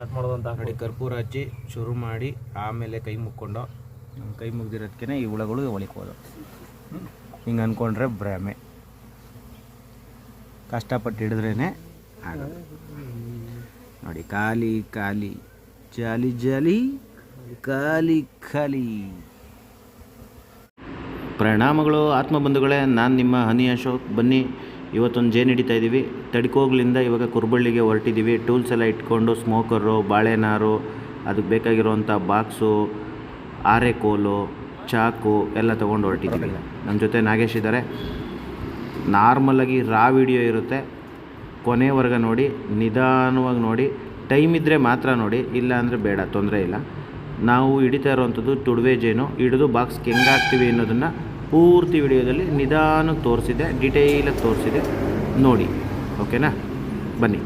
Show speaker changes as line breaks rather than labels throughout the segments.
ನೋಡಿ, ಕರ್ಪೂರ ಹಚ್ಚಿ ಶುರು ಮಾಡಿ ಆಮೇಲೆ ಕೈ ಮುಕ್ಕೊಂಡು ಕೈ ಮುಗ್ದಿರೋದಕ್ಕೆ ಈ ಹುಳಗಳು ಹೊಲಿಕೋದು ಹಿಂಗೆ ಅಂದ್ಕೊಂಡ್ರೆ ಭ್ರಮೆ. ಕಷ್ಟಪಟ್ಟು ಹಿಡಿದ್ರೇ ಆಗೋದು. ನೋಡಿ, ಖಾಲಿ ಖಾಲಿ, ಜಾಲಿ ಜಾಲಿ, ಖಾಲಿ ಖಾಲಿ. ಪ್ರಣಾಮಗಳು, ಆತ್ಮಬಂಧುಗಳೇ, ನಾನು ನಿಮ್ಮ ಹನಿ ಅಶೋಕ್. ಬನ್ನಿ. ಇವತ್ತೊಂದು ಜೇನು ಹಿಡಿತಾ ಇದ್ದೀವಿ ತಡ್ಕೋಗ್ಲಿಂದ ಇವಾಗ ಕುರ್ಬಳ್ಳಿಗೆ ಹೊರಟಿದ್ದೀವಿ ಟೂಲ್ಸ್ ಎಲ್ಲ ಇಟ್ಕೊಂಡು ಸ್ಮೋಕರು ಬಾಳೆನಾರು ಅದಕ್ಕೆ ಬೇಕಾಗಿರೋವಂಥ ಬಾಕ್ಸು, ಆರೆಕೋಲು, ಚಾಕು ಎಲ್ಲ ತೊಗೊಂಡು ಹೊರಟಿದ್ದೀವಿ ನಮ್ಮ ಜೊತೆ ನಾಗೇಶ್ ಇದ್ದಾರೆ. ನಾರ್ಮಲಾಗಿ ರಾ ವಿಡಿಯೋ ಇರುತ್ತೆ. ಕೊನೆವರೆಗೆ ನೋಡಿ, ನಿಧಾನವಾಗಿ ನೋಡಿ, ಟೈಮ್ ಇದ್ದರೆ ಮಾತ್ರ ನೋಡಿ, ಇಲ್ಲ ಅಂದರೆ ಬೇಡ, ತೊಂದರೆ ಇಲ್ಲ. ನಾವು ಹಿಡಿತಾ ಇರೋವಂಥದ್ದು ತುಡುವೆ ಜೇನು. ಹಿಡಿದು ಬಾಕ್ಸ್ಗೆ ಹೆಂಗೆ ಹಾಕ್ತೀವಿ ಅನ್ನೋದನ್ನು ಪೂರ್ತಿ ವಿಡಿಯೋದಲ್ಲಿ ನಿಧಾನಕ್ಕೆ ತೋರಿಸಿದೆ ಡಿಟೇಲಾಗಿ ತೋರಿಸಿದೆ. ನೋಡಿ ಓಕೆನಾ ಬನ್ನಿ.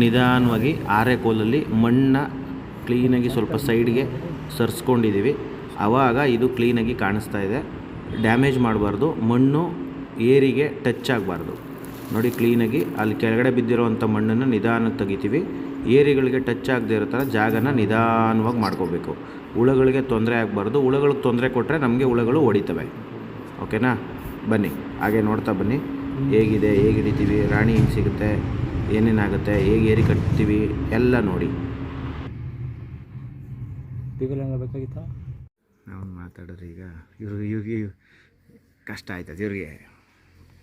ನಿಧಾನವಾಗಿ ಆರೆ ಆರೆಕೋಲಲ್ಲಿ ಮಣ್ಣ ಕ್ಲೀನಾಗಿ ಸ್ವಲ್ಪ ಸೈಡ್ಗೆ ಸರಿಸ್ಕೊಂಡಿದ್ದೀವಿ ಆವಾಗ ಇದು ಕ್ಲೀನಾಗಿ ಕಾಣಿಸ್ತಾ ಇದೆ. ಡ್ಯಾಮೇಜ್ ಮಾಡಬಾರ್ದು. ಮಣ್ಣು ಏರಿಗೆ ಟಚ್ ಆಗಬಾರ್ದು. ನೋಡಿ ಕ್ಲೀನಾಗಿ ಅಲ್ಲಿ ಕೆಳಗಡೆ ಬಿದ್ದಿರೋವಂಥ ಮಣ್ಣನ್ನು ನಿಧಾನಕ್ಕೆ ತೆಗಿತೀವಿ. ಏರಿಗಳಿಗೆ ಟಚ್ ಆಗದೇ ಇರೋ ಥರ ಜಾಗನ ನಿಧಾನವಾಗಿ ಮಾಡ್ಕೋಬೇಕು. ಹುಳಗಳಿಗೆ ತೊಂದರೆ ಆಗಬಾರ್ದು. ಹುಳಗಳಿಗೆ ತೊಂದರೆ ಕೊಟ್ಟರೆ ನಮಗೆ ಹುಳುಗಳು ಹೊಡಿತವೆ. ಓಕೆನಾ? ಬನ್ನಿ ಹಾಗೆ ನೋಡ್ತಾ ಬನ್ನಿ. ಹೇಗಿದೆ ಹೇಗೆ ಹಿಡಿತೀವಿ? ರಾಣಿ ಹೆಂಗೆ ಸಿಗುತ್ತೆ? ಏನೇನಾಗುತ್ತೆ ಹೇಗೆ ಏರಿ ಕಟ್ತೀವಿ? ಎಲ್ಲ ನೋಡಿ.
ಬೇಕಾಗಿತ್ತಾ?
ನಾವು ಮಾತಾಡೋರು ಈಗ ಇವ್ರಿಗೆ ಇವ್ರಿಗೆ ಕಷ್ಟ ಆಯ್ತದೆ ಇವ್ರಿಗೆ.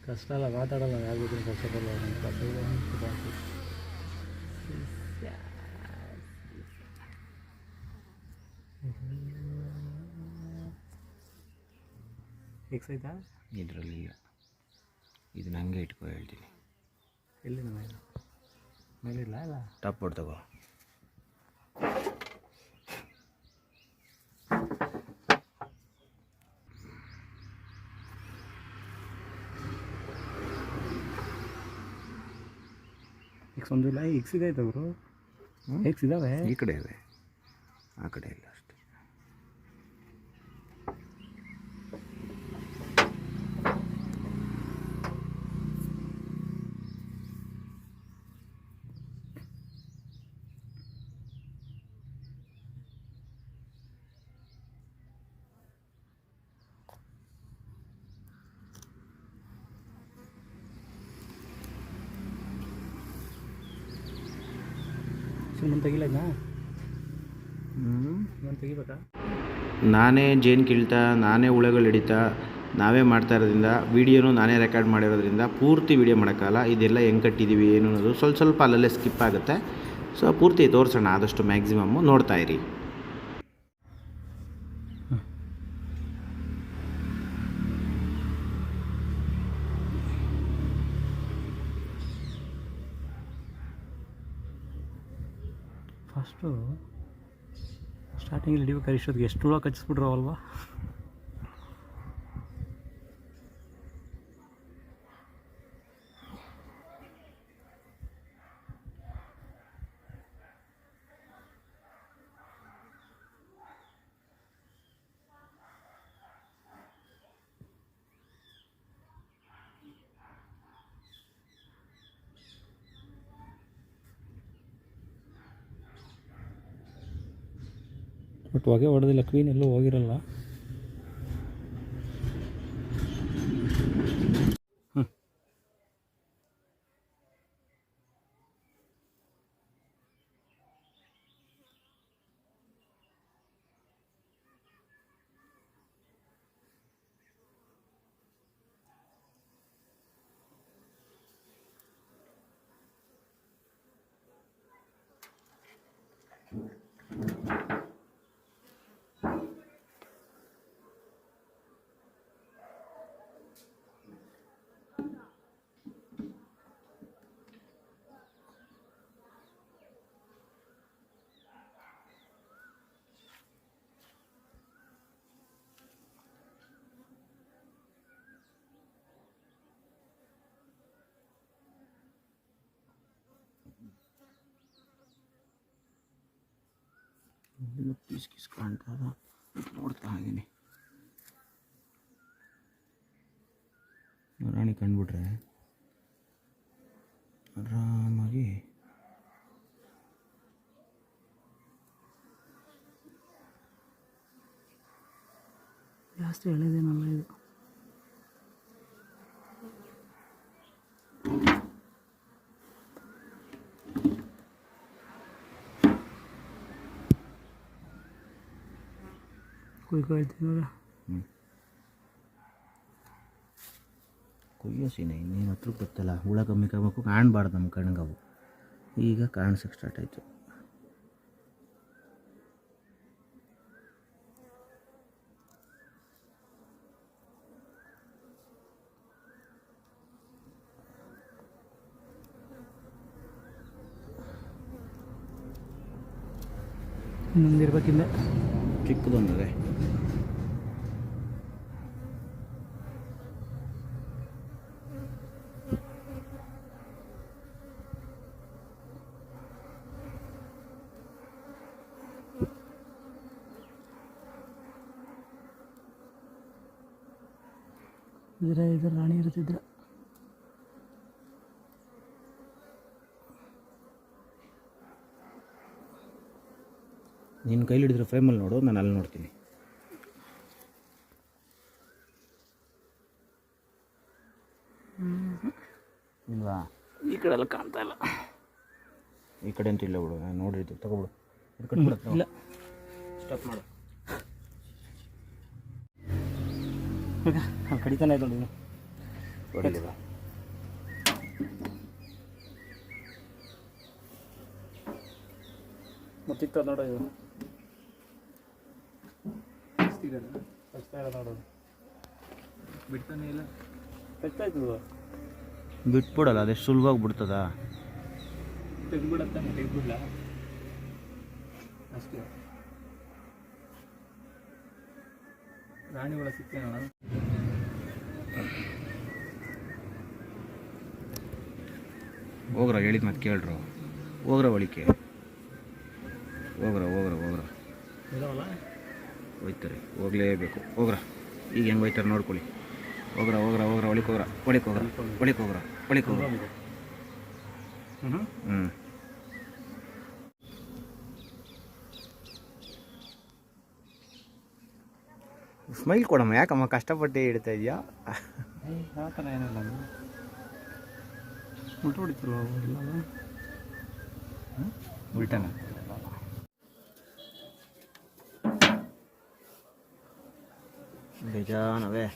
ಕಷ್ಟ ಅಲ್ಲ ಮಾತಾಡಲ್ಲ ಕಷ್ಟ ಬರಲ್ಲ ನಂಗೆ ಕಷ್ಟ. ಫಿಕ್ಸ್ ಆಯ್ತಾ
ಇದರಲ್ಲಿಲ್ಲ ಇದು ನನಗೆ ಇಟ್ಕೊ ಹೇಳ್ತೀನಿ.
ಎಲ್ಲಿ ಮೇಲೆ? ಮೇಲಿಲ್ಲ ಅಲ್ಲ?
ಟಪ್ ಬೋರ್ಡ್ ತಗೋ.
ಲೈ ಎಕ್ಸ್ ಇದೆ ಅವರು ಎಕ್ಸ್ ಇದಾವೆ.
ಈ ಕಡೆ ಇದೆ. ಆ ಕಡೆ ಇಲ್ಲ ಅಷ್ಟೇ
ಸುಮ್ಮನೆ ತೆಗಿಲ್ಲ ತೆಗಿಬೇಕಾ?
ನಾನೇ ಜೇನು ಕೀಳ್ತಾ ನಾನೇ ಹುಳಗಳು ಹಿಡಿತಾ ನಾವೇ ಮಾಡ್ತಾ ಇರೋದ್ರಿಂದ ವೀಡಿಯೋನು ನಾನೇ ರೆಕಾರ್ಡ್ ಮಾಡಿರೋದ್ರಿಂದ ಪೂರ್ತಿ ವೀಡಿಯೋ ಮಾಡೋಕ್ಕಲ್ಲ ಇದೆಲ್ಲ ಹೆಂಗೆ ಕಟ್ಟಿದ್ದೀವಿ ಏನು ಅನ್ನೋದು ಸ್ವಲ್ಪ ಸ್ವಲ್ಪ ಅಲ್ಲಲ್ಲೇ ಸ್ಕಿಪ್ ಆಗುತ್ತೆ. ಸೊ ಪೂರ್ತಿ ತೋರಿಸೋಣ ಆದಷ್ಟು ಮ್ಯಾಕ್ಸಿಮಮ್ಮು ನೋಡ್ತಾ ಇರಿ
ಫಸ್ಟು ಸ್ಟಾರ್ಟಿಂಗಲ್ಲಿ ಹಿಡಿಬೇಕಾದ್ರೆ ಇಷ್ಟೊತ್ತಿಗೆ ಎಷ್ಟು ಹುಳ ಕಚ್ಚಿಸ್ಬಿಟ್ರು ಅಲ್ವಾ ಹೊಗೆ ಹೊಡೆದಿಲ್ಲ ಕ್ವೀನ್ ಎಲ್ಲೂ ಹೋಗಿರಲ್ಲ. ಇನ್ನೂ
ಪೀಸ್ ಕಿಸ್ ನೋಡ್ತಾ ಇದ್ದೀನಿ. ರಾಣಿ ಕಂಡುಬಿಟ್ರೆ ಆರಾಮಾಗಿ
ಜಾಸ್ತಿ ಎಳೆದೇನಲ್ಲ ಇದು. ಇವಾಗ
ಹ್ಞೂ ಕೊಯ್ಯೋ ಸೀನೆ ಇನ್ನೇನು ಹತ್ರ ಗೊತ್ತಲ್ಲ ಹುಳ ಕಮ್ಮಿ ಕಾಬೇಕು ಕಾಣಬಾರ್ದು ನಮ್ಮ ಕಣ್ಗವು ಈಗ ಕಾಣಿಸೋಕೆ ಸ್ಟಾರ್ಟ್ ಆಯಿತು
ಇನ್ನೊಂದು ಇರ್ಬೇಕಿಲ್ಲ
ಚಿಕ್ಕದೊಂದಿದೆ
ಇದ್ರೆ ಇದು ರಾಣಿ ಇರ್ತಿದ್ರೆ.
ನೀನು ಕೈಲಿ ಹಿಡಿದ್ರೆ ಫ್ರೇಮಲ್ಲಿ ನೋಡು ನಾನು ಅಲ್ಲಿ ನೋಡ್ತೀನಿ. ಇಲ್ವಾ?
ಈ ಕಡೆ ಎಲ್ಲ ಕಾಣ್ತಾ ಇಲ್ಲ.
ಈ ಕಡೆ ಅಂತ ಇಲ್ಲ ಬಿಡು ನಾನು ನೋಡಿರ್ತೀವಿ ತಗೋಬಿಡು.
ಇಲ್ಲ.
ಸ್ಟಾಪ್ ಮಾಡು.
ಈಗ ಅಲ್ಲಿ ಕಡಿತಾನೆ ನೋಡಿ ಇದು
ಹೊಡಿಲಿಲ್ಲ.
ಮತ್ತಿತ್ತು ನೋಡೋ ಇದು. ನೋಡೋದು ಬಿಡ್ತಾನೆ ಇಲ್ಲ ಇತ್ತು
ಬಿಟ್ಬಿಡಲ್ಲ ಅದೆಷ್ಟು ಸುಲಭವಾಗಿ ಬಿಡ್ತದ?
ತೆಗ್ದ್ಬಿಡತ್ತೆ ತೆಗ್ದ್ಬಿಡ್ಲ? ಅಷ್ಟೇ. ರಾಣಿ ಒಳ ಸಿಕ್ಕೇನೋಣ
ಹೋಗ್ರ ಹೇಳಿದ ಮತ್ತೆ ಕೇಳ್ರು. ಹೋಗ್ರ ಒಳಿಕೆ ಹೋಗ್ರ ಹೋಗ್ರ ಹೋಗ್ರ. ಹೋಯ್ತಾರೆ ಹೋಗ್ಲೇಬೇಕು. ಹೋಗ್ರ ಈಗ ಹೆಂಗೆ ಹೋಯ್ತಾರೆ ನೋಡ್ಕೊಳ್ಳಿ. ಹೋಗ್ರ ಹೋಗ್ರ ಹೋಗ್ರ ಒಳಿಕೋಗ್ರ ಹೋಗ್ರ ಒಳಿಕೋಗ್ರ ಹೋಗ್ರ ಒಳಿಕ್ ಹೋಗ್ರ ಒಳಿಕ್ ಹೋಗ್ರ.
ಹ್ಞೂ
ಹ್ಞೂ ಸ್ಮೈಲ್ ಕೊಡಮ್ಮ ಯಾಕಮ್ಮ ಕಷ್ಟಪಟ್ಟು ಇಡ್ತಾ ಇದೆಯಾ
ಆ ಥರ ಏನಿಲ್ಲ ಉಲ್ಟ ಹೊಡಿತಿಲ್ವ ಇಲ್ಲ
ಉಲ್ಟನ ಬೇಜಾನವೇ